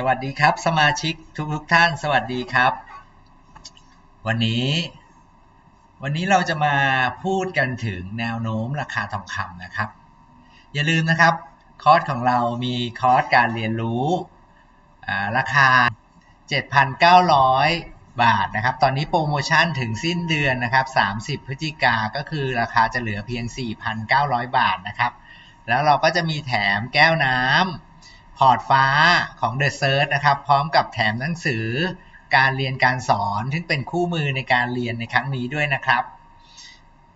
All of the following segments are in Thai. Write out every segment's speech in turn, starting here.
สวัสดีครับ สมาชิกทุกทุกท่านสวัสดีครับ วันนี้ วันนี้เราจะมาพูดกันถึงแนวโน้มราคาทองคำนะครับ อย่าลืมนะครับ คอร์สของเรามีคอร์สการเรียนรู้อ่าราคา 7,900 บาทนะครับ ตอนนี้โปรโมชั่นถึงสิ้นเดือนนะครับ 30 พฤศจิกาก็คือราคาจะเหลือเพียง 4,900 บาทนะครับ แล้วเราก็จะมีแถมแก้วน้ำ พอร์ตฟ้าของ The Search นะครับ พร้อมกับแถมหนังสือการเรียนการสอนที่งเป็นคู่มือในการเรียนในครั้งนี้ด้วยนะครับ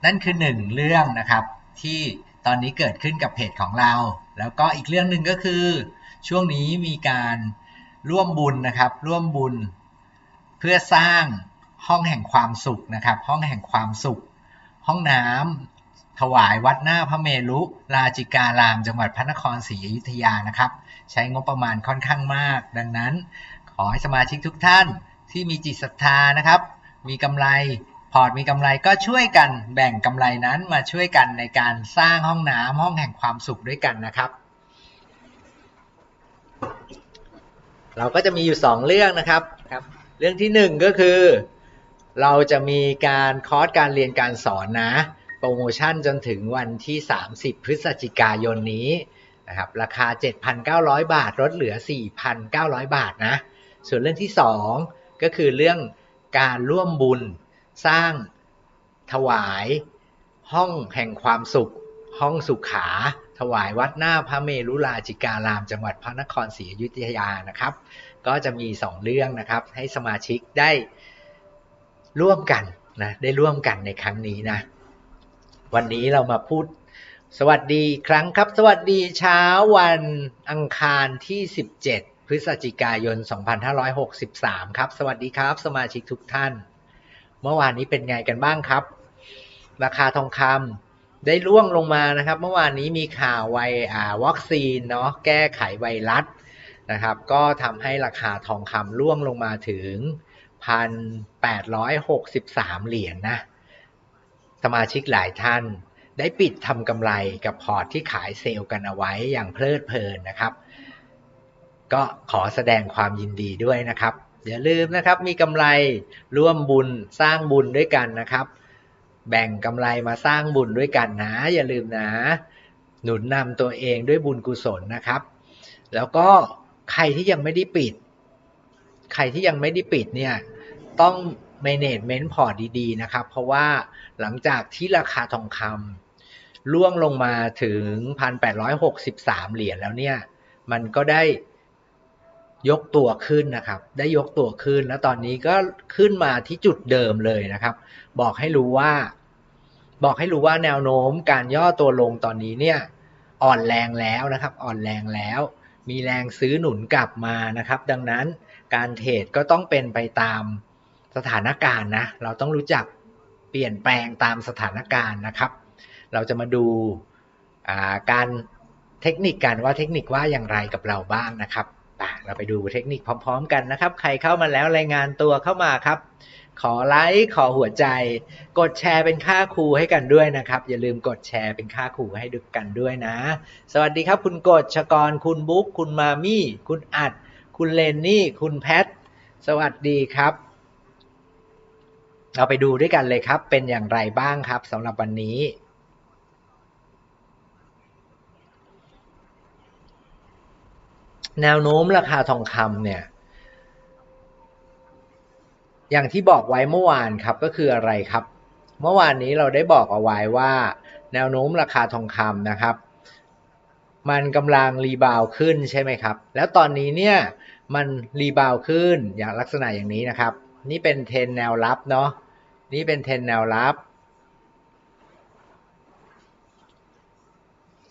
นั่นคือหนึ่งเรื่องนะครับ ที่ตอนนี้เกิดขึ้นกับเพจของเรา แล้วก็อีกเรื่องหนึ่งก็คือ ช่วงนี้มีการร่วมบุญนะครับ ร่วมบุญ เพื่อสร้างห้องแห่งความสุขนะครับ ห้องแห่งความสุข ห้องน้ำ ถวายวัดหน้าพระเมรุราจิการาม จังหวัดพระนครศรีอยุธยานะครับ ใช้งบประมาณค่อนข้างมาก ดังนั้น ขอให้สมาชิกทุกท่านที่มีจิตศรัทธานะครับ มีกำไรพอร์ตมีกำไรก็ช่วยกันแบ่งกำไรนั้นมาช่วยกันในการสร้างห้องน้ำห้องแห่งความสุขด้วยกันนะครับ เราก็จะมีอยู่ 2 เรื่องนะครับครับ เรื่องที่ 1 ก็คือ เราจะมีการคอร์สการเรียนการสอนนะ โปรโมชั่นจนถึงวันที่ 30 พฤศจิกายนนี้นะครับราคา 7,900 บาทลดเหลือ 4,900 บาทนะ ส่วนเรื่องที่ 2 ก็คือเรื่องการร่วมบุญสร้างถวายห้องแห่งความสุข ห้องสุขาถวายวัดหน้าพระเมรุราจิการาม จังหวัดพระนครศรีอยุธยานะครับ ก็จะมี 2 เรื่องนะครับให้สมาชิกได้ร่วมกันนะได้ร่วมกันในครั้งนี้นะ วันนี้เรามาพูดสวัสดีครั้งครับ สวัสดีเช้าวันอังคารที่ 17 พฤศจิกายน 2563 ครับ สวัสดีครับ สมาชิกทุกท่าน เมื่อวานนี้เป็นไงกันบ้างครับ ราคาทองคำได้ร่วงลงมานะครับ เมื่อวานนี้มีข่าวไวอ่าวัคซีนเนาะแก้ไขไวรัสนะครับ ก็ทำให้ราคาทองคำร่วงลงมาถึง 1,863 เหรียญนนะ สมาชิกหลายท่าน ได้ปิดทำกำไรกับพอร์ตที่ขายเซลล์กันเอาไว้อย่างเพลิดเพลินนะครับ ก็ขอแสดงความยินดีด้วยนะครับ อย่าลืมนะครับมีกำไรร่วมบุญสร้างบุญด้วยกันนะครับ แบ่งกำไรมาสร้างบุญด้วยกันนะ อย่าลืมนะ หนุนนำตัวเองด้วยบุญกุศลนะครับ แล้วก็ใครที่ยังไม่ได้ปิด ใครที่ยังไม่ได้ปิดเนี่ยต้อง management พอร์ตดีๆนะครับ เพราะว่าหลังจากที่ราคาทองคำล่วงลงมาถึง 1,863 เหรียญแล้วเนี่ย มันก็ได้ยกตัวขึ้นนะครับ ได้ยกตัวขึ้น แล้วตอนนี้ก็ขึ้นมาที่จุดเดิมเลยนะครับ บอกให้รู้ว่า บอกให้รู้ว่าแนวโน้มการย่อตัวลงตอนนี้เนี่ย อ่อนแรงแล้วนะครับ อ่อนแรงแล้ว มีแรงซื้อหนุนกลับมานะครับ ดังนั้นการเทรดก็ต้องเป็นไปตาม สถานการณ์นะ เราต้องรู้จักเปลี่ยนแปลงตามสถานการณ์นะครับ เราจะมาดูการเทคนิคกันว่าเทคนิคว่าอย่างไรกับเราบ้างนะครับเราไปดูเทคนิคพร้อม ๆ กันนะครับ ใครเข้ามาแล้วรายงานตัวเข้ามาครับ ขอไลค์ขอหัวใจ กดแชร์เป็นค่าครูให้กันด้วยนะครับ อย่าลืมกดแชร์เป็นค่าครูให้ดูกันด้วยนะ สวัสดีครับ คุณกฎชกร คุณบุ๊กคุณมามี่ คุณอัด คุณเลนนี่ คุณแพท สวัสดีครับ เราไปดูด้วยกันเลยครับ เป็นอย่างไรบ้างครับสำหรับวันนี้ แนวโน้มราคาทองคำเนี่ย อย่างที่บอกไว้เมื่อวานครับก็คืออะไรครับ เมื่อวานนี้เราได้บอกเอาไว้ว่า แนวโน้มราคาทองคำนะครับ มันกำลังรีบาวขึ้นใช่ไหมครับ แล้วตอนนี้เนี่ยมันรีบาวขึ้นอย่างลักษณะอย่างนี้นะครับ นี่เป็นเทนแนวรับเนาะนี่เป็นเทนแนวรับ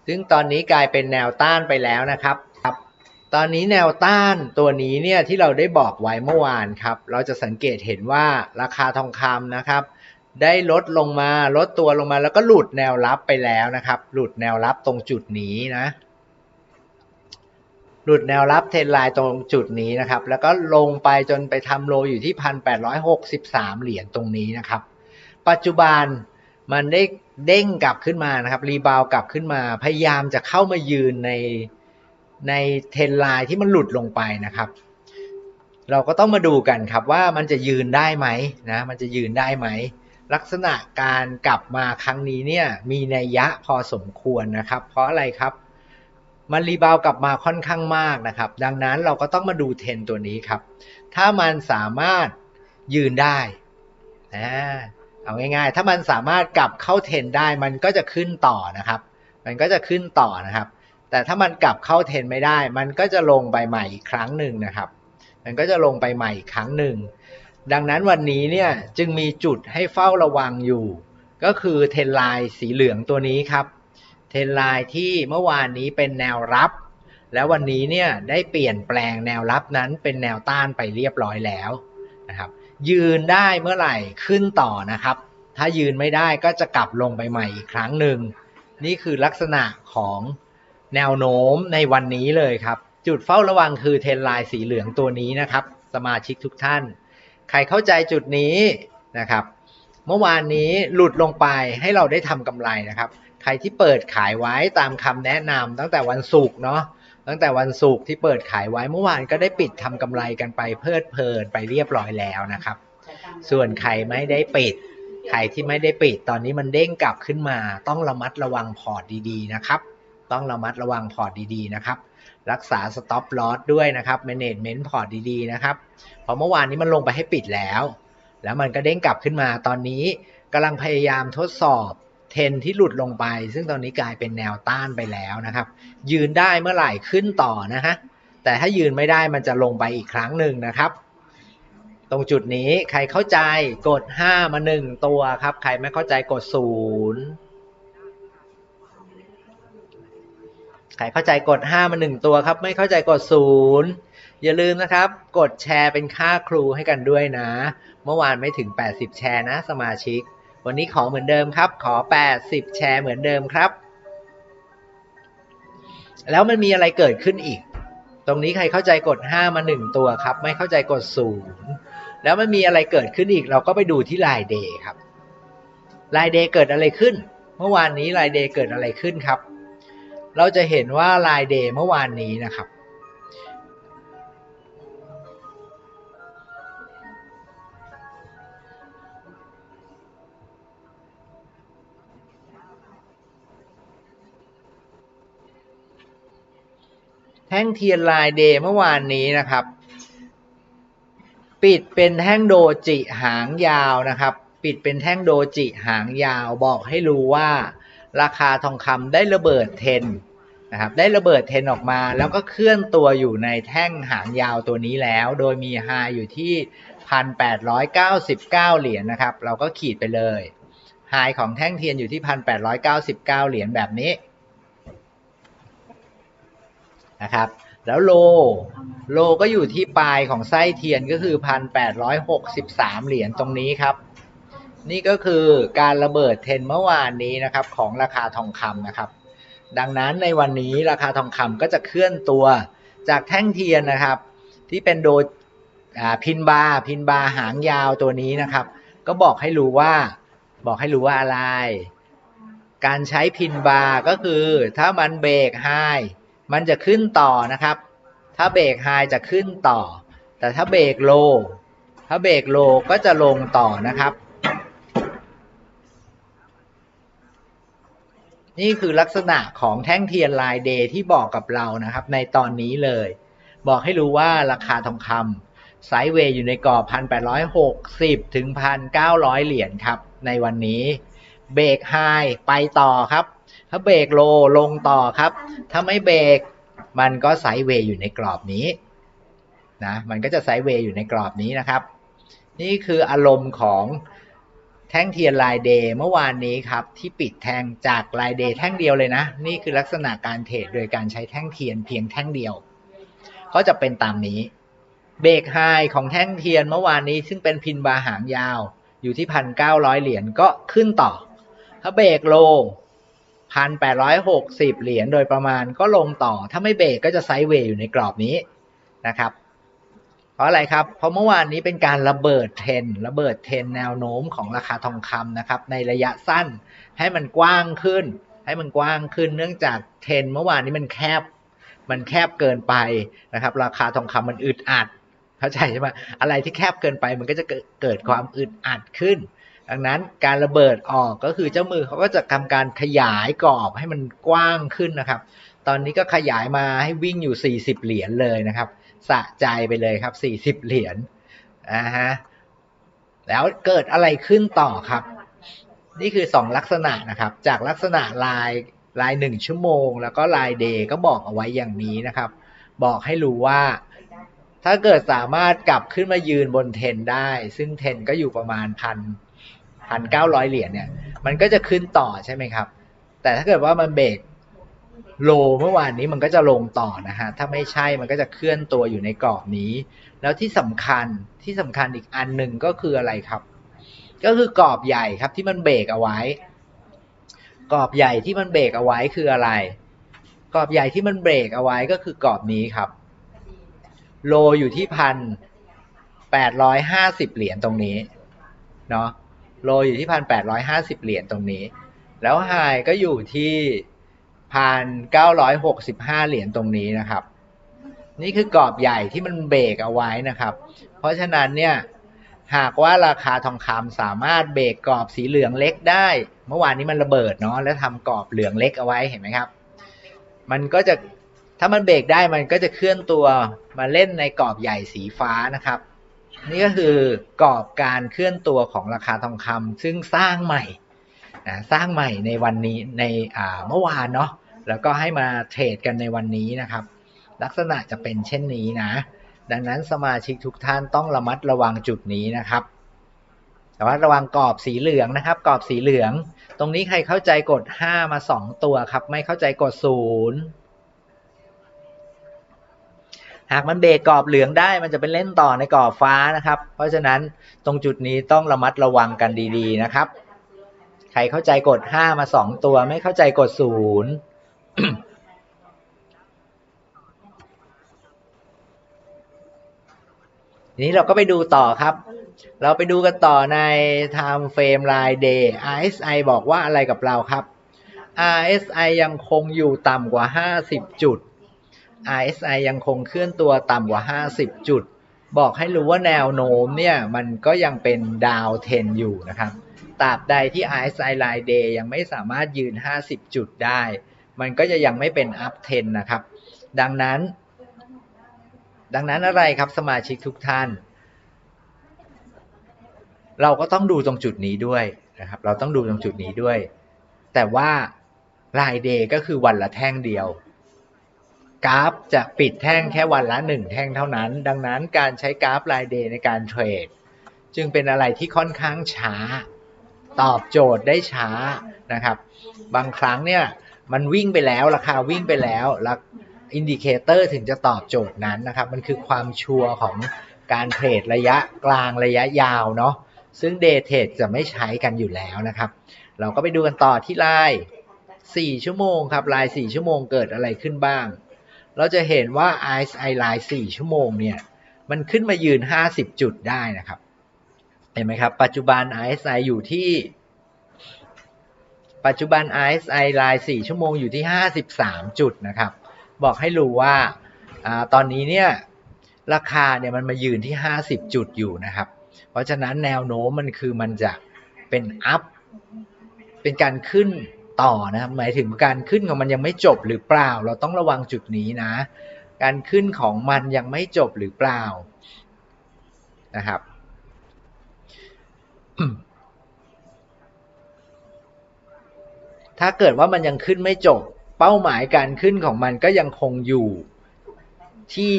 ซึ่งตอนนี้กลายเป็นแนวต้านไปแล้วนะครับครับ ตอนนี้แนวต้านตัวนี้เนี่ยที่เราได้บอกไว้เมื่อวานครับ เราจะสังเกตเห็นว่าราคาทองคำนะครับ ได้ลดลงมาลดตัวลงมาแล้วก็หลุดแนวรับไปแล้วนะครับ หลุดแนวรับตรงจุดนี้นะ หลุดแนวรับเทรนไลน์ตรงจุดนี้นะครับ แล้วก็ลงไปจนไปทำโลอยู่ที่ 1,863 เหรียญตรงนี้นะครับ ปัจจุบันมันได้เด้งกลับขึ้นมานะครับ รีบาวกลับขึ้นมา พยายามจะเข้ามายืนในในเทรนไลน์ที่มันหลุดลงไปนะครับ เราก็ต้องมาดูกันครับว่ามันจะยืนได้ไหมนะ มันจะยืนได้ไหม ลักษณะการกลับมาครั้งนี้เนี่ยมีนัยยะพอสมควรนะครับ เพราะอะไรครับ มันรีบาวกลับมาค่อนข้างมากนะครับ ดังนั้นเราก็ต้องมาดูเทรนตัวนี้ครับ ถ้ามันสามารถยืนได้นะเอาง่ายๆ ถ้ามันสามารถกลับเข้าเทรนได้มันก็จะขึ้นต่อนะครับ มันก็จะขึ้นต่อนะครับ แต่ถ้ามันกลับเข้าเทรนไม่ได้ มันก็จะลงไปใหม่อีกครั้งหนึ่งนะครับ มันก็จะลงไปใหม่อีกครั้งหนึ่ง ดังนั้นวันนี้เนี่ยจึงมีจุดให้เฝ้าระวังอยู่ ก็คือเทรนไลน์สีเหลืองตัวนี้ครับ เทรนไลน์ที่เมื่อวานนี้เป็นแนวรับ แล้ววันนี้เนี่ยได้เปลี่ยนแปลงแนวรับนั้นเป็นแนวต้านไปเรียบร้อยแล้วนะครับยืนได้เมื่อไหร่ขึ้นต่อนะครับ ถ้ายืนไม่ได้ก็จะกลับลงไปใหม่อีกครั้งหนึ่ง นี่คือลักษณะของแนวโน้มในวันนี้เลยครับ จุดเฝ้าระวังคือเทรนไลน์สีเหลืองตัวนี้นะครับ สมาชิกทุกท่าน ใครเข้าใจจุดนี้นะครับ เมื่อวานนี้หลุดลงไปให้เราได้ทำกำไรนะครับ ใครที่เปิดขายไว้ตามคำแนะนำตั้งแต่วันศุกร์เนาะตั้งแต่วันศุกร์ที่เปิดขายไว้เมื่อวานก็ได้ปิดทำกำไรกันไปเพลิดเพลินไปเรียบร้อยแล้วนะครับ ส่วนใครไม่ได้ปิดใครที่ไม่ได้ปิดตอนนี้มันเด้งกลับขึ้นมา ต้องระมัดระวังพอร์ตดีๆนะครับ ต้องระมัดระวังพอร์ตดีๆนะครับ รักษา stop loss ด้วยนะครับ management พอร์ตดีๆนะครับเพราะเมื่อวานนี้มันลงไปให้ปิดแล้ว แล้วมันก็เด้งกลับขึ้นมาตอนนี้กำลังพยายามทดสอบ เทนที่หลุดลงไป ซึ่งตอนนี้กลายเป็นแนวต้านไปแล้วนะครับ ยืนได้เมื่อไหร่ขึ้นต่อนะฮะแต่ถ้ายืนไม่ได้มันจะลงไปอีกครั้งหนึ่งนะครับ ตรงจุดนี้ใครเข้าใจกด 5 มา 1 ตัวครับ ใครไม่เข้าใจกด 0 ใครเข้าใจกด 5 มา 1 ตัวครับ ไม่เข้าใจกด 0 อย่าลืมนะครับ กดแชร์เป็นค่าครูให้กันด้วยนะ เมื่อวานไม่ถึง 80 แชร์นะสมาชิก วันนี้ขอเหมือนเดิมครับ ขอ 80 แชร์เหมือนเดิมครับ แล้วมันมีอะไรเกิดขึ้นอีก ตรงนี้ใครเข้าใจกด 5 มา 1 ตัวครับ ไม่เข้าใจกด 0 แล้วมันมีอะไรเกิดขึ้นอีก เราก็ไปดูที่รายเดย์ครับรายเดย์เกิดอะไรขึ้น เมื่อวานนี้รายเดย์เกิดอะไรขึ้นครับ เราจะเห็นว่ารายเดย์เมื่อวานนี้นะครับ ท่งเทียนลายเดย์เมื่อวานนี้นะครับ ปิดเป็นแท่งโดจิหางยาวนะครับ ปิดเป็นแท่งโดจิหางยาวบอกให้รู้ว่าราคาทองคำได้ระเบิดเทนนะครับได้ระเบิดเทนออกมาแล้วก็เคลื่อนตัวอยู่ในแท่งหางยาวตัวนี้แล้ว โดยมีไฮอยู่ที่ 1,899 เหรียญนะครับ เราก็ขีดไปเลยไฮของแท่งเทียนอยู่ที่ 1,899 เหรียญแบบนี้ นะครับ แล้วโล โลก็อยู่ที่ปลายของไส้เทียนก็คือ1,863เหรียญตรงนี้ครับ นี่ก็คือการระเบิดเทรนเมื่อวานนี้นะครับ ของราคาทองคำนะครับ ดังนั้นในวันนี้ราคาทองคำก็จะเคลื่อนตัวจากแท่งเทียนนะครับ ที่เป็นโดพินบาพินบาหางยาวตัวนี้นะครับ ก็บอกให้รู้ว่าบอกให้รู้ว่าอะไร การใช้พินบาก็คือถ้ามันเบรกไฮ มันจะขึ้นต่อนะครับ ถ้าเบรกไฮจะขึ้นต่อ แต่ถ้าเบรกโล ถ้าเบรกโลก็จะลงต่อนะครับ นี่คือลักษณะของแท่งเทียนลายเดย์ที่บอกกับเรานะครับ ในตอนนี้เลย บอกให้รู้ว่าราคาทองคำไซด์เวย์อยู่ในกรอบ 1,860 ถึง 1,900 เหรียญครับ ในวันนี้ เบรกไฮไปต่อครับ ถ้าเบรกโลลงต่อครับ ถ้าไม่เบรกมันก็ไซด์เวย์อยู่ในกรอบนี้นะมันก็จะไซด์เวย์อยู่ในกรอบนี้นะครับ นี่คืออารมณ์ของแท่งเทียนลายเดย์เมื่อวานนี้ครับ ที่ปิดแท่งจากลายเดย์แท่งเดียวเลยนะ นี่คือลักษณะการเทรดโดยการใช้แท่งเทียนเพียงแท่งเดียว ก็จะเป็นตามนี้ เบรกไฮของแท่งเทียนเมื่อวานนี้ ซึ่งเป็นพินบาหางยาว อยู่ที่พันเก้าร้อยเหรียญก็ขึ้นต่อ ถ้าเบรกโล พันแปดร้อยหกสิบเหรียญโดยประมาณก็ลงต่อ ถ้าไม่เบรกก็จะไซด์เวย์อยู่ในกรอบนี้นะครับ เพราะอะไรครับ เพราะเมื่อวานนี้เป็นการระเบิดเทรนระเบิดเทรนแนวโน้มของราคาทองคำนะครับ ในระยะสั้นให้มันกว้างขึ้น ให้มันกว้างขึ้นเนื่องจากเทรนเมื่อวานนี้มันแคบ มันแคบเกินไปนะครับ ราคาทองคำมันอึดอัดเข้าใจใช่ไหมอะไรที่แคบเกินไปมันก็จะเกิดความอึดอัดขึ้น ดังนั้นการระเบิดออกก็คือเจ้ามือเขาก็จะทำการขยายกรอบให้มันกว้างขึ้นนะครับ ตอนนี้ก็ขยายมาให้วิ่งอยู่ 40 เหรียญเลยนะครับ สะใจไปเลยครับ 40 เหรียญอ่าฮะแล้วเกิดอะไรขึ้นต่อครับ นี่คือ 2 ลักษณะนะครับ จากลักษณะลายลาย 1 ชั่วโมง แล้วก็ลายเดย์ก็บอกเอาไว้อย่างนี้นะครับ บอกให้รู้ว่าถ้าเกิดสามารถกลับขึ้นมายืนบนเทนได้ ซึ่งเทนก็อยู่ประมาณพัน พันเก้าร้อยเหรียญเนี่ย มันก็จะขึ้นต่อใช่ไหมครับ แต่ถ้าเกิดว่ามันเบรกโลเมื่อวานนี้มันก็จะลงต่อนะฮะ ถ้าไม่ใช่มันก็จะเคลื่อนตัวอยู่ในกรอบนี้ แล้วที่สำคัญที่สำคัญอีกอันหนึ่งก็คืออะไรครับ ก็คือกรอบใหญ่ครับที่มันเบรกเอาไว้ กรอบใหญ่ที่มันเบรกเอาไว้คืออะไร กรอบใหญ่ที่มันเบรกเอาไว้ก็คือกรอบนี้ครับ โลอยู่ที่พันแปดร้อยห้าสิบเหรียญตรงนี้ เนาะ โลอยู่ที่พันแปดร้อยห้าสิบเหรียญตรงนี้ แล้วไฮก็อยู่ที่พันเก้าร้อยหกสิบห้าเหรียญตรงนี้นะครับ นี่คือกรอบใหญ่ที่มันเบรกเอาไว้นะครับ เพราะฉะนั้นเนี่ยหากว่าราคาทองคำสามารถเบรกกรอบสีเหลืองเล็กได้ เมื่อวานนี้มันระเบิดเนาะแล้วทำกรอบเหลืองเล็กเอาไว้เห็นไหมครับ มันก็จะถ้ามันเบรกได้มันก็จะเคลื่อนตัวมาเล่นในกรอบใหญ่สีฟ้านะครับ นี่ก็คือกรอบการเคลื่อนตัวของราคาทองคำซึ่งสร้างใหม่นะสร้างใหม่ในวันนี้ในอ่าเมื่อวานเนาะแล้วก็ให้มาเทรดกันในวันนี้นะครับ ลักษณะจะเป็นเช่นนี้นะ ดังนั้นสมาชิกทุกท่านต้องระมัดระวังจุดนี้นะครับระมัดระวังกรอบสีเหลืองนะครับ กรอบสีเหลือง ตรงนี้ใครเข้าใจกด 5 มา 2 ตัวครับ ไม่เข้าใจกด 0 หากมันเบรกกรอบเหลืองได้มันจะเป็นเล่นต่อในกรอบฟ้านะครับ เพราะฉะนั้นตรงจุดนี้ต้องระมัดระวังกันดีๆนะครับ ใครเข้าใจกด 5 มา 2 ตัวไม่เข้าใจกด0ทีนี้เราก็ไปดูต่อครับ เราไปดูกันต่อใน time frame ride day RSI บอกว่าอะไรกับเราครับ RSI ยังคงอยู่ต่ำกว่า 50 จุด RSI ยังคงเคลื่อนตัวต่ำกว่า 50 จุด บอกให้รู้ว่าแนวโน้มเนี่ยมันก็ยังเป็นดาวเทนอยู่นะครับตราบใดที่ RSI ride day ยังไม่สามารถยืน 50 จุดได้ มันก็จะยังไม่เป็น up trend นะครับ ดังนั้น ดังนั้นอะไรครับสมาชิกทุกท่าน เราก็ต้องดูตรงจุดนี้ด้วยนะครับ เราต้องดูตรงจุดนี้ด้วย แต่ว่ารายเดย์ก็คือวันละแท่งเดียว กราฟจะปิดแท่งแค่วันละหนึ่งแท่งเท่านั้น ดังนั้นการใช้กราฟรายเดย์ในการเทรด จึงเป็นอะไรที่ค่อนข้างช้า ตอบโจทย์ได้ช้านะครับ บางครั้งเนี่ยมันวิ่งไปแล้วราคาวิ่งไปแล้วแล้วอินดิเคเตอร์ถึงจะตอบโจทย์นั้นนะครับ มันคือความชัวร์ของการเทรดระยะกลางระยะยาวเนาะซึ่งเดย์เทรดจะไม่ใช้กันอยู่แล้วนะครับ เราก็ไปดูกันต่อที่ไลน์4ชั่วโมงครับไลน์4ชั่วโมงเกิดอะไรขึ้นบ้าง เราจะเห็นว่า RSI ไลน์4ชั่วโมงเนี่ย มันขึ้นมายืน 50 จุดได้นะครับ เห็นไหมครับ ปัจจุบัน RSI อยู่ที่ ปัจจุบัน RSI ราย4ชั่วโมงอยู่ที่ 53 จุดนะครับ บอกให้รู้ว่าอาตอนนี้เนี่ยราคาเนี่ยมันมายืนที่ 50 จุดอยู่นะครับ เพราะฉะนั้นแนวโน้มมันคือมันจะเป็นอัพ เป็นการขึ้น ต่อนะครับหมายถึงการขึ้นของมันยังไม่จบหรือเปล่า เราต้องระวังจุดนี้นะ การขึ้นของมันยังไม่จบหรือเปล่านะครับถ้าเกิดว่ามันยังขึ้นไม่จบ เป้าหมายการขึ้นของมันก็ยังคงอยู่ที่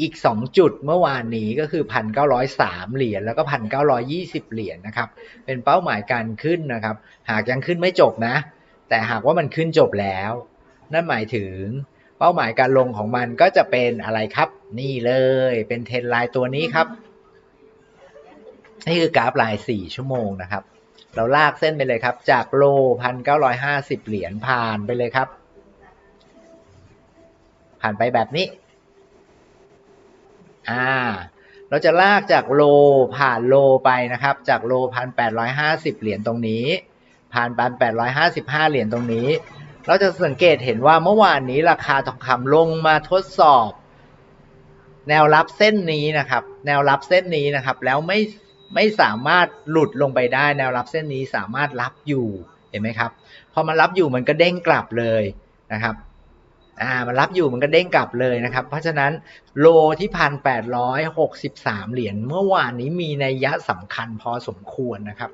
อีก 2 จุดเมื่อวานนี้ก็คือ 1,903 เหรียญแล้วก็ 1,920 เหรียญนะครับ เป็นเป้าหมายการขึ้นนะครับ หากยังขึ้นไม่จบนะ แต่หากว่ามันขึ้นจบแล้ว นั่นหมายถึงเป้าหมายการลงของมันก็จะเป็นอะไรครับ นี่เลยเป็นเทรนไลน์ตัวนี้ครับนี่คือกราฟไลน์4ชั่วโมงนะครับ เราลากเส้นไปเลยครับ จากโลพันเก้าร้อยห้าสิบเหรียญผ่านไปเลยครับ ผ่านไปแบบนี้ อ่า เราจะลากจากโลผ่านโลไปนะครับ จากโลพันแปดร้อยห้าสิบเหรียญตรงนี้ ผ่านพันแปดร้อยห้าสิบห้าเหรียญตรงนี้ เราจะสังเกตเห็นว่าเมื่อวานนี้ราคาทองคำลงมาทดสอบ แนวรับเส้นนี้นะครับ แนวรับเส้นนี้นะครับ แล้วไม่ไม่สามารถหลุดลงไปได้ แนวรับเส้นนี้สามารถรับอยู่เห็นไหมครับพอมันรับอยู่มันก็เด้งกลับเลยนะครับอ่ามันรับอยู่มันก็เด้งกลับเลยนะครับ เพราะฉะนั้นโลที่พันแปดร้อยหกสิบสามเหรียญเมื่อวานนี้มีนัยยะสำคัญพอสมควรนะครับ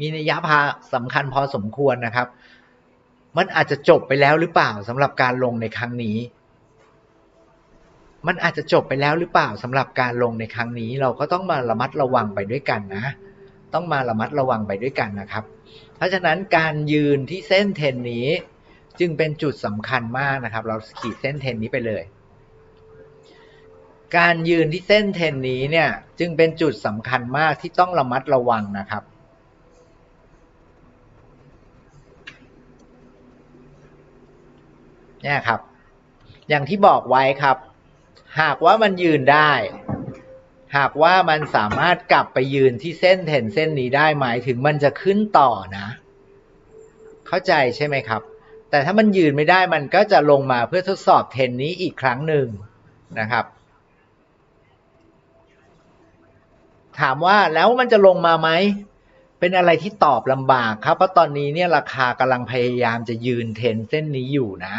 มีนัยยะพาสำคัญพอสมควรนะครับ มันอาจจะจบไปแล้วหรือเปล่าสำหรับการลงในครั้งนี้ มันอาจจะจบไปแล้วหรือเปล่าสำหรับการลงในครั้งนี้ เราก็ต้องมาระมัดระวังไปด้วยกันนะ ต้องมาระมัดระวังไปด้วยกันนะครับ เพราะฉะนั้นการยืนที่เส้นเทนนี้ จึงเป็นจุดสำคัญมากนะครับ เราขีดเส้นเทนนี้ไปเลยการยืนที่เส้นเทนนี้เนี่ยจึงเป็นจุดสำคัญมากที่ต้องระมัดระวังนะครับ เนี่ยครับ อย่างที่บอกไว้ครับ หากว่ามันยืนได้ หากว่ามันสามารถกลับไปยืนที่เส้นเทนเส้นนี้ได้หมายถึงมันจะขึ้นต่อนะ เข้าใจใช่ไหมครับ แต่ถ้ามันยืนไม่ได้มันก็จะลงมาเพื่อทดสอบเทนนี้อีกครั้งหนึ่งนะครับถามว่าแล้วมันจะลงมาไหม เป็นอะไรที่ตอบลำบากครับ เพราะตอนนี้เนี่ยราคากำลังพยายามจะยืนเทนเส้นนี้อยู่นะ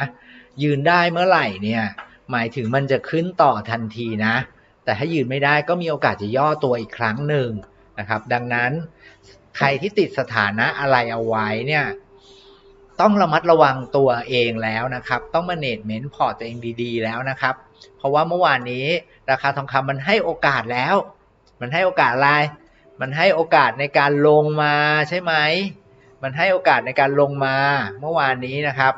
ยืนได้เมื่อไหร่เนี่ย หมายถึงมันจะขึ้นต่อทันทีนะ แต่ถ้ายืนไม่ได้ก็มีโอกาสจะย่อตัวอีกครั้งหนึ่งนะครับ ดังนั้นใครที่ติดสถานะอะไรเอาไว้เนี่ยต้องระมัดระวังตัวเองแล้วนะครับ ต้องมาเนจเมนต์พอร์ตตัวเองดีๆแล้วนะครับ เพราะว่าเมื่อวานนี้ราคาทองคำมันให้โอกาสแล้ว มันให้โอกาสอะไร มันให้โอกาสในการลงมาใช่ไหม มันให้โอกาสในการลงมาเมื่อวานนี้นะครับ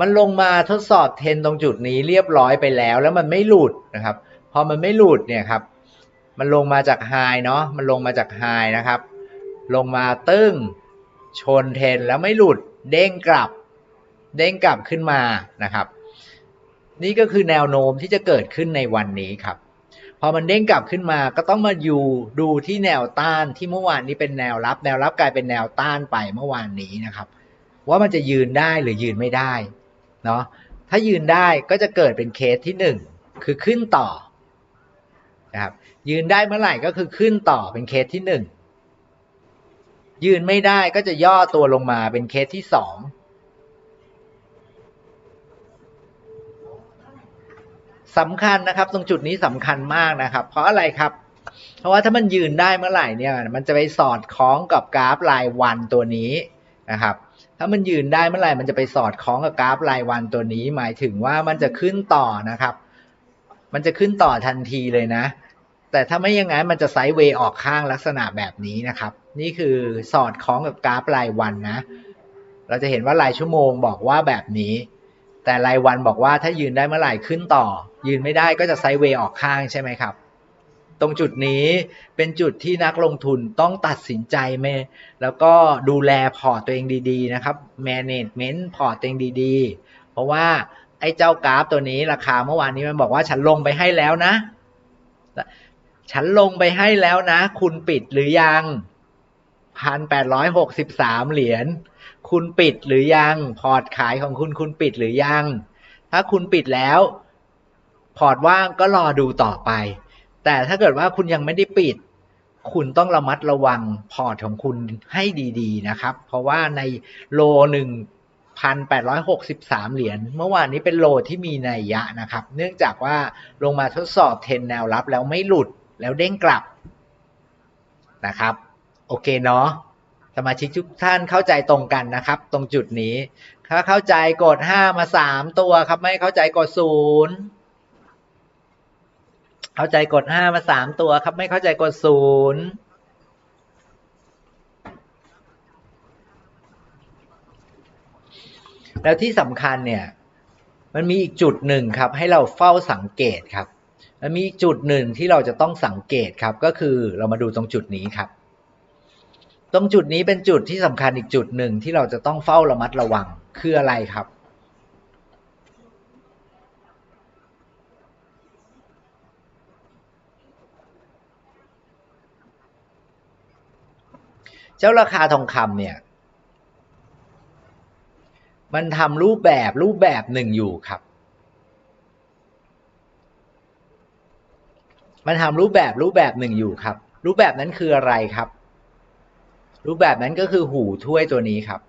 มันลงมาทดสอบเทนตรงจุดนี้เรียบร้อยไปแล้ว แล้วมันไม่หลุดนะครับ พอมันไม่หลุดเนี่ยครับ มันลงมาจากไฮเนาะ มันลงมาจากไฮนะครับ ลงมาตึ้งชนเทนแล้วไม่หลุด เด้งกลับ เด้งกลับขึ้นมานะครับ นี่ก็คือแนวโน้มที่จะเกิดขึ้นในวันนี้ครับ พอมันเด้งกลับขึ้นมา ก็ต้องมาอยู่ดูที่แนวต้านที่เมื่อวานนี้เป็นแนวรับ แนวรับกลายเป็นแนวต้านไปเมื่อวานนี้นะครับ ว่ามันจะยืนได้หรือยืนไม่ได้ เนาะถ้ายืนได้ก็จะเกิดเป็นเคสที่หนึ่งคือขึ้นต่อนะครับยืนได้เมื่อไหร่ก็คือขึ้นต่อเป็นเคสที่หนึ่งยืนไม่ได้ก็จะย่อตัวลงมาเป็นเคสที่สองสำคัญนะครับ ตรงจุดนี้สำคัญมากนะครับ เพราะอะไรครับ เพราะว่าถ้ามันยืนได้เมื่อไหร่เนี่ย มันจะไปสอดคล้องกับกราฟรายวันตัวนี้นะครับ ถ้ามันยืนได้เมื่อไหร่มันจะไปสอดคล้องกับกราฟรายวันตัวนี้ หมายถึงว่ามันจะขึ้นต่อนะครับ มันจะขึ้นต่อทันทีเลยนะ แต่ถ้าไม่อย่างนั้นมันจะไซด์เวย์ออกข้างลักษณะแบบนี้นะครับ นี่คือสอดคล้องกับกราฟรายวันนะ เราจะเห็นว่ารายชั่วโมงบอกว่าแบบนี้ แต่รายวันบอกว่าถ้ายืนได้เมื่อไหร่ขึ้นต่อ ยืนไม่ได้ก็จะไซด์เวย์ออกข้างใช่ไหมครับ ตรงจุดนี้เป็นจุดที่นักลงทุนต้องตัดสินใจเมแล้วก็ดูแลพอร์ตตัวเองดีๆนะครับ management พอร์ตตัวเองดีๆ เพราะว่าไอ้เจ้ากราฟตัวนี้ราคาเมื่อวานนี้มันบอกว่าฉันลงไปให้แล้วนะ ฉันลงไปให้แล้วนะ คุณปิดหรือยังพันแปดร้อยหกสิบสามเหรียญ คุณปิดหรือยัง พอร์ตขายของคุณคุณปิดหรือยัง ถ้าคุณปิดแล้ว พอร์ตว่างก็รอดูต่อไป แต่ถ้าเกิดว่าคุณยังไม่ได้ปิด คุณต้องระมัดระวังพอร์ตของคุณให้ดีๆนะครับ เพราะว่าในโลหนึ่งพันแปดร้อยหกสิบสามเหรียญ เมื่อวานนี้เป็นโลที่มีนัยยะนะครับ เนื่องจากว่าลงมาทดสอบเทรนแนวรับแล้วไม่หลุดแล้วเด้งกลับนะครับ โอเคเนาะสมาชิกทุกท่านเข้าใจตรงกันนะครับ ตรงจุดนี้ ถ้าเข้าใจกดห้ามาสามตัวครับ ไม่เข้าใจกดศูนย์ เข้าใจกดห้ามาสามตัวครับ ไม่เข้าใจกดศูนย์แล้วที่สำคัญเนี่ย มันมีอีกจุดหนึ่งครับ ให้เราเฝ้าสังเกตครับมันมีอีกจุดหนึ่งที่เราจะต้องสังเกตครับ ก็คือเรามาดูตรงจุดนี้ครับ ตรงจุดนี้เป็นจุดที่สำคัญอีกจุดหนึ่งที่เราจะต้องเฝ้าระมัดระวังคืออะไรครับ เจ้าราคาทองคำเนี่ย มันทำรูปแบบรูปแบบหนึ่งอยู่ครับ มันทำรูปแบบรูปแบบหนึ่งอยู่ครับ รูปแบบนั้นคืออะไรครับ รูปแบบนั้นก็คือหูถ้วยตัวนี้ครับ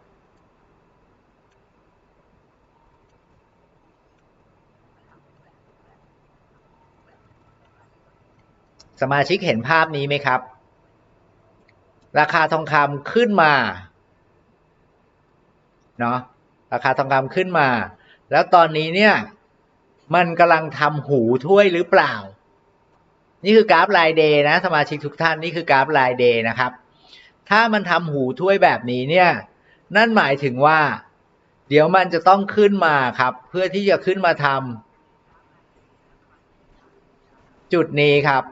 สมาชิกเห็นภาพนี้ไหมครับ ราคาทองคำขึ้นมาเนาะราคาทองคำขึ้นมา แล้วตอนนี้เนี่ยมันกำลังทำหูถ้วยหรือเปล่า นี่คือกราฟรายเดย์นะสมาชิกทุกท่านนี่คือกราฟรายเดย์นะครับ ถ้ามันทำหูถ้วยแบบนี้เนี่ยนั่นหมายถึงว่า เดี๋ยวมันจะต้องขึ้นมาครับ เพื่อที่จะขึ้นมาทำจุดนี้ครับ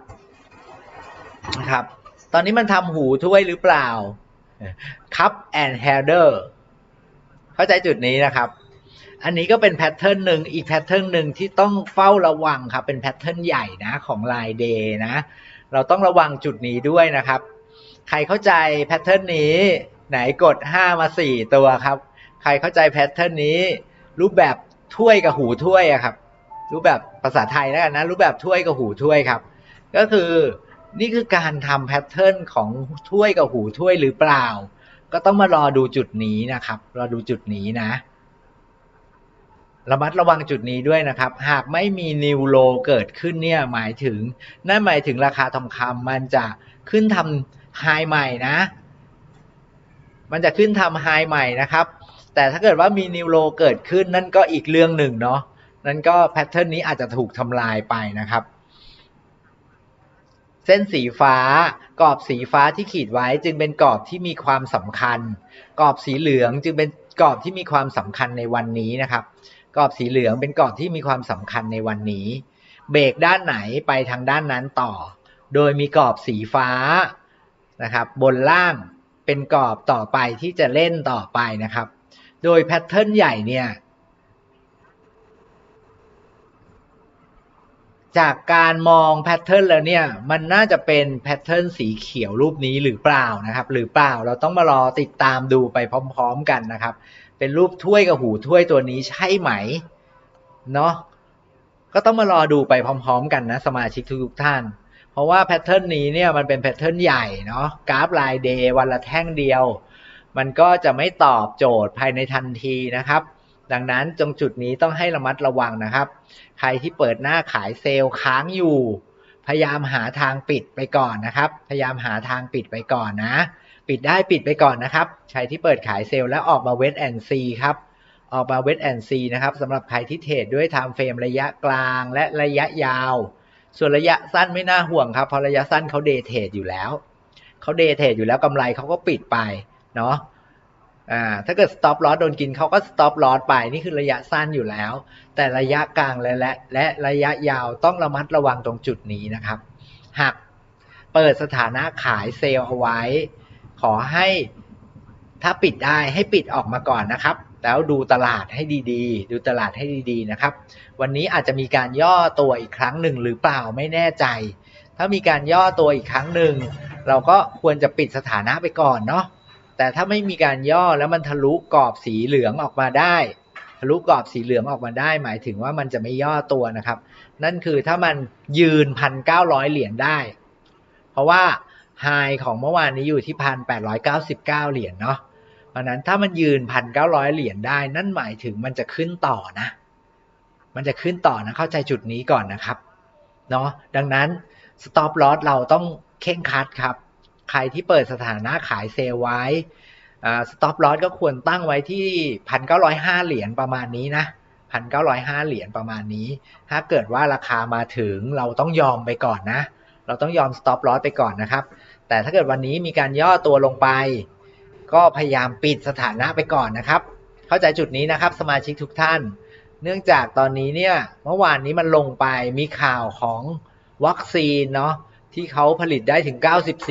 นะครับ ตอนนี้มันทำหูถ้วยหรือเปล่า cup and holder เข้าใจจุดนี้นะครับ อันนี้ก็เป็นแพทเทิร์นหนึ่งอีกแพทเทิร์นหนึ่งที่ต้องเฝ้าระวังครับ เป็นแพทเทิร์นใหญ่นะของลายเดย์นะ เราต้องระวังจุดนี้ด้วยนะครับ ใครเข้าใจแพทเทิร์นนี้ไหนกด 5 มา 4 ตัวครับ ใครเข้าใจแพทเทิร์นนี้ รูปแบบถ้วยกับหูถ้วยอะครับ รูปแบบภาษาไทยแล้วกันนะ รูปแบบถ้วยกับหูถ้วยครับ ก็คือ นี่คือการทำแพทเทิร์นของถ้วยกับหูถ้วยหรือเปล่า ก็ต้องมารอดูจุดนี้นะครับ รอดูจุดนี้นะ ระมัดระวังจุดนี้ด้วยนะครับ หากไม่มีนิวโลเกิดขึ้นเนี่ย หมายถึง นั่นหมายถึงราคาทองคำมันจะขึ้นทำไฮใหม่นะ มันจะขึ้นทำไฮใหม่นะครับ แต่ถ้าเกิดว่ามีนิวโลเกิดขึ้นนั่นก็อีกเรื่องหนึ่งเนาะ นั่นก็แพทเทิร์นนี้อาจจะถูกทำลายไปนะครับ เส้นสีฟ้ากรอบสีฟ้าที่ขีดไว้จึงเป็นกรอบที่มีความสำคัญ กรอบสีเหลืองจึงเป็นกรอบที่มีความสำคัญในวันนี้นะครับ กรอบสีเหลืองเป็นกรอบที่มีความสำคัญในวันนี้ เบรกด้านไหนไปทางด้านนั้นต่อ โดยมีกรอบสีฟ้านะครับ บนล่างเป็นกรอบต่อไปที่จะเล่นต่อไปนะครับ โดยแพทเทิร์นใหญ่เนี่ย จากการมองแพทเทิร์นแล้วเนี่ยมันน่าจะเป็นแพทเทิร์นสีเขียวรูปนี้หรือเปล่านะครับ หรือเปล่าเราต้องมารอติดตามดูไปพร้อม ๆ กันนะครับ เป็นรูปถ้วยกับหูถ้วยตัวนี้ใช่ไหมเนาะก็ต้องมารอดูไปพร้อม ๆ กันนะ สมาชิกทุกๆท่าน เพราะว่าแพทเทิร์นนี้เนี่ยมันเป็นแพทเทิร์นใหญ่เนาะกราฟรายเดย์วันละแท่งเดียว มันก็จะไม่ตอบโจทย์ภายในทันทีนะครับ ดังนั้นตรงจุดนี้ต้องให้ระมัดระวังนะครับ ใครที่เปิดหน้าขายเซลล์ค้างอยู่ พยายามหาทางปิดไปก่อนนะครับ พยายามหาทางปิดไปก่อนนะ ปิดได้ปิดไปก่อนนะครับ ใครที่เปิดขายเซลล์แล้วออกมาเวทแอนซีครับ ออกมาเวทแอนซีนะครับสำหรับใครที่เทรดด้วยไทม์เฟรมระยะกลางและระยะยาว ส่วนระยะสั้นไม่น่าห่วงครับ เพราะระยะสั้นเขาเดเทรดอยู่แล้ว เขาเดเทรดอยู่แล้วกำไรเขาก็ปิดไปเนาะ อ่าถ้าเกิด stop loss โดนกินเขาก็ stop loss ไปนี่คือระยะสั้นอยู่แล้ว แต่ระยะกลางและและและระยะยาวต้องระมัดระวังตรงจุดนี้นะครับ หากเปิดสถานะขายเซลล์เอาไว้ ขอให้ถ้าปิดได้ให้ปิดออกมาก่อนนะครับ แล้วดูตลาดให้ดีๆ ดูตลาดให้ดีๆนะครับ วันนี้อาจจะมีการย่อตัวอีกครั้งหนึ่งหรือเปล่าไม่แน่ใจ ถ้ามีการย่อตัวอีกครั้งหนึ่งเราก็ควรจะปิดสถานะไปก่อนเนาะ แต่ถ้าไม่มีการย่อแล้วมันทะลุกรอบสีเหลืองออกมาได้ ทะลุกรอบสีเหลืองออกมาได้ หมายถึงว่ามันจะไม่ย่อตัวนะครับ นั่นคือถ้ามันยืนพันเก้าร้อยเหรียญได้ เพราะว่าไฮของเมื่อวานนี้อยู่ที่พันแปดร้อยเก้าสิบเก้าเหรียญเนาะเพราะนั้นถ้ามันยืนพันเก้าร้อยเหรียญได้ นั่นหมายถึงมันจะขึ้นต่อนะ มันจะขึ้นต่อนะเข้าใจจุดนี้ก่อนนะครับเนาะดังนั้น stop loss เราต้องเข่งคัดครับ ใครที่เปิดสถานะขายเซลไว้สต็อปลอสก็ควรตั้งไว้ที่พันเก้าร้อยห้าเหรียญประมาณนี้นะพันเก้าร้อยห้าเหรียญประมาณนี้ ถ้าเกิดว่าราคามาถึงเราต้องยอมไปก่อนนะ เราต้องยอมสต็อปลอสไปก่อนนะครับ แต่ถ้าเกิดวันนี้มีการย่อตัวลงไป ก็พยายามปิดสถานะไปก่อนนะครับ เข้าใจจุดนี้นะครับ สมาชิกทุกท่าน เนื่องจากตอนนี้เนี่ย เมื่อวานนี้มันลงไปมีข่าวของวัคซีนเนาะ ที่เขาผลิตได้ถึง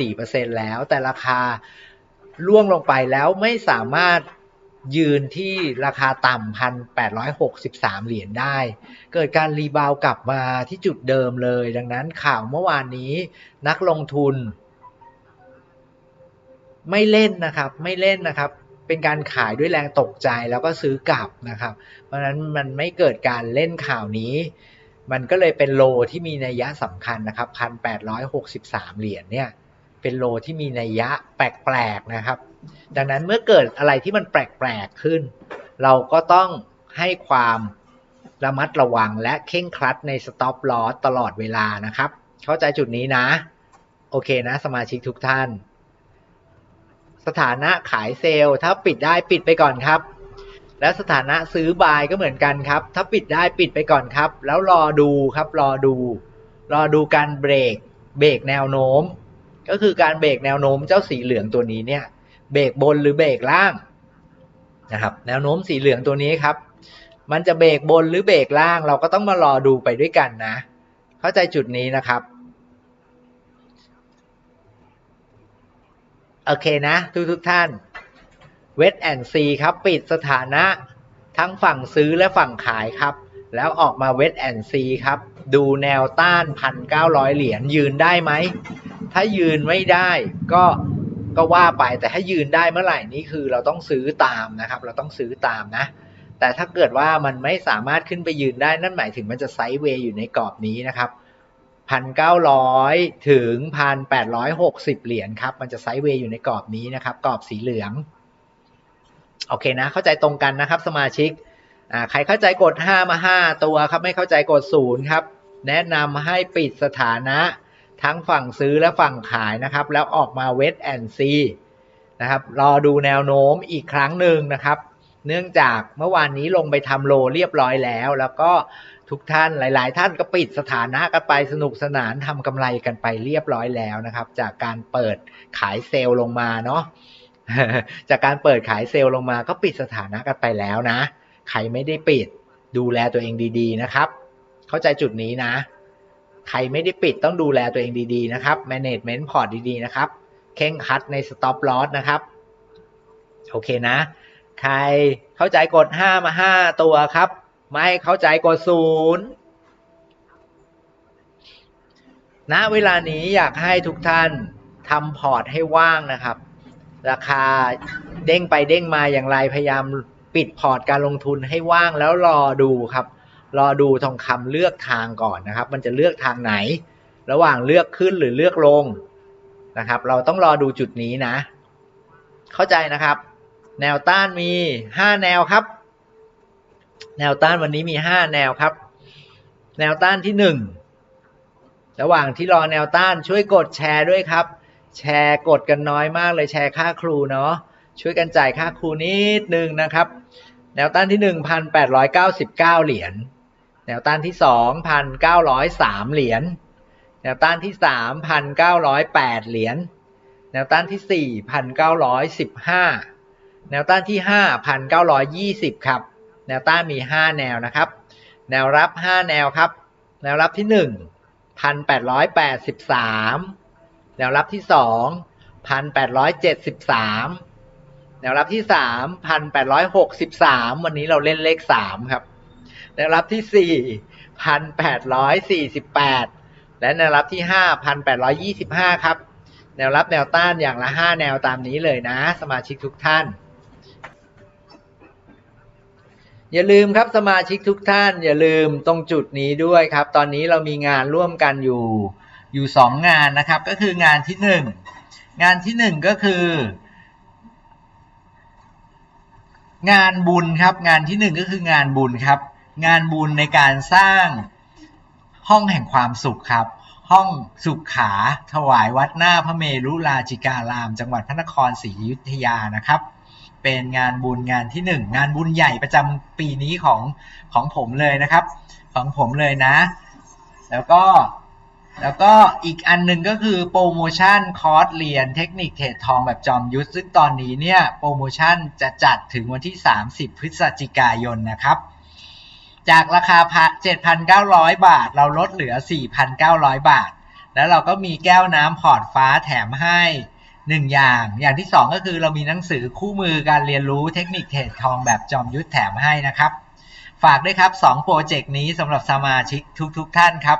94%แล้ว แต่ราคาล่วงลงไปแล้วไม่สามารถยืนที่ราคาต่ำพันแปดร้อยหกสิบสามเหรียญได้ เกิดการรีบาวกลับมาที่จุดเดิมเลย ดังนั้นข่าวเมื่อวานนี้นักลงทุน ไม่เล่นนะครับ ไม่เล่นนะครับ เป็นการขายด้วยแรงตกใจแล้วก็ซื้อกลับนะครับ เพราะฉะนั้นมันไม่เกิดการเล่นข่าวนี้ มันก็เลยเป็นโลที่มีนัยยะสำคัญนะครับพันแปดร้อยหกสิบสามเหรียญเนี่ยเป็นโลที่มีนัยยะแปลกๆนะครับ ดังนั้นเมื่อเกิดอะไรที่มันแปลกๆขึ้น เราก็ต้องให้ความระมัดระวังและเข่งครัดใน stop loss ตลอดเวลานะครับ เข้าใจจุดนี้นะ โอเคนะ สมาชิกทุกท่าน สถานะขายเซลล์ถ้าปิดได้ปิดไปก่อนครับ และสถานะซื้อบายก็เหมือนกันครับ ถ้าปิดได้ปิดไปก่อนครับ แล้วรอดูครับรอดู รอดูการเบรกเบรกแนวโน้ม ก็คือการเบรกแนวโน้มเจ้าสีเหลืองตัวนี้เนี่ยเบรกบนหรือเบรกล่างนะครับแนวโน้มสีเหลืองตัวนี้ครับ มันจะเบรกบนหรือเบรกล่าง เราก็ต้องมารอดูไปด้วยกันนะ เข้าใจจุดนี้นะครับโอเคนะทุกทุกท่าน เวทแอนซีครับปิดสถานะทั้งฝั่งซื้อและฝั่งขายครับ แล้วออกมาเวทแอนซีครับ ดูแนวต้านพันเก้าร้อยเหรียญยืนได้ไหม ถ้ายืนไม่ได้ก็ก็ว่าไปแต่ถ้ายืนได้เมื่อไหร่นี่คือเราต้องซื้อตามนะครับ เราต้องซื้อตามนะ แต่ถ้าเกิดว่ามันไม่สามารถขึ้นไปยืนได้นั่นหมายถึงมันจะไซด์เวย์อยู่ในกรอบนี้นะครับพันเก้าร้อยถึงพันแปดร้อยหกสิบเหรียญครับ มันจะไซด์เวย์อยู่ในกรอบนี้นะครับ กรอบสีเหลือง โอเคนะ เข้าใจตรงกันนะครับ สมาชิกอ่าใครเข้าใจกด 5 มา 5 ตัวครับ ไม่เข้าใจกด 0 ครับ แนะนำให้ปิดสถานะทั้งฝั่งซื้อและฝั่งขายนะครับ แล้วออกมาเวทแอนซีนะครับรอดูแนวโน้มอีกครั้งหนึ่งนะครับ เนื่องจากเมื่อวานนี้ลงไปทำโลเรียบร้อยแล้ว แล้วก็ทุกท่านหลาย ๆ ท่านก็ปิดสถานะกันไปสนุกสนานทำกำไรกันไปเรียบร้อยแล้วนะครับ จากการเปิดขายเซลล์ลงมาเนาะ จากการเปิดขายเซลล์ลงมาก็ปิดสถานะกันไปแล้วนะ ใครไม่ได้ปิดดูแลตัวเองดีๆนะครับ เข้าใจจุดนี้นะ ใครไม่ได้ปิดต้องดูแลตัวเองดีๆนะครับ management port ดีๆนะครับ เข่งคัดใน stop loss นะครับ โอเคนะ ใครเข้าใจกด 5 มา 5 ตัวครับ ไม่เข้าใจกด 0ณเวลานี้อยากให้ทุกท่านทำพอร์ตให้ว่างนะครับ ราคาเด้งไปเด้งมาอย่างไรพยายามปิดพอร์ตการลงทุนให้ว่างแล้วรอดูครับ รอดูทองคำเลือกทางก่อนนะครับ มันจะเลือกทางไหน ระหว่างเลือกขึ้นหรือเลือกลงนะครับ เราต้องรอดูจุดนี้นะ เข้าใจนะครับ แนวต้านมี 5 แนวครับ แนวต้านวันนี้มี 5 แนวครับ แนวต้านที่ 1 ระหว่างที่รอแนวต้านช่วยกดแชร์ด้วยครับ แชร์กดกันน้อยมากเลยแชร์ค่าครูเนาะช่วยกันจ่ายค่าครูนิดนึงนะครับ แนวต้านที่ 1,899 เหรียญแนวต้านที่ 2,903 เหรียญแนวต้านที่ 3,908 เหรียญแนวต้านที่ 4,915 แนวต้านที่ 5,920 ครับ แนวต้านมี 5 แนวนะครับ แนวรับ 5 แนวครับ แนวรับที่ 1,883 แนวรับที่2 1,873แปดร้อยเจ็ดสิบสามแนวรับที่3 1,863วันนี้เราเล่นเลข3ครับ แนวรับที่4 1,848แปดร้อยสี่สิบแปดและแนวรับที่5 1,825ครับ แนวรับแนวต้านอย่างละ5แนวตามนี้เลยนะ สมาชิกทุกท่าน อย่าลืมครับสมาชิกทุกท่าน อย่าลืมตรงจุดนี้ด้วยครับ ตอนนี้เรามีงานร่วมกันอยู่ อยู่สองงานนะครับ ก็คืองานที่หนึ่งงานที่หนึ่งก็คือ งานบุญครับ งานที่หนึ่งก็คืองานบุญครับ งานบุญในการสร้างห้องแห่งความสุขครับ ห้องสุขขาถวายวัดหน้าพระเมรุราจิการาม จังหวัดพระนครศรีอยุธยานะครับ เป็นงานบุญงานที่หนึ่งงานบุญใหญ่ประจำปีนี้ของของผมเลยนะครับ ของผมเลยนะ แล้วก็ แล้วก็อีกอันหนึ่งก็คือโปรโมชั่นคอร์สเรียนเทคนิคเทรดทองแบบจอมยุทธซึ่งตอนนี้เนี่ยโปรโมชั่นจะจัดถึงวันที่ 30 พฤศจิกายนนะครับ จากราคาพั7,900 บาท เราลดเหลือ 4,900 บาท แล้วเราก็มีแก้วน้ำพอร์ตฟ้าแถมให้หนึ่งอย่าง อย่างที่สองก็คือเรามีหนังสือคู่มือการเรียนรู้เทคนิคเทรดทองแบบจอมยุทธแถมให้นะครับ ฝากด้วยครับ2โปรเจกต์นี้สำหรับสมาชิกทุกๆทท่านครับ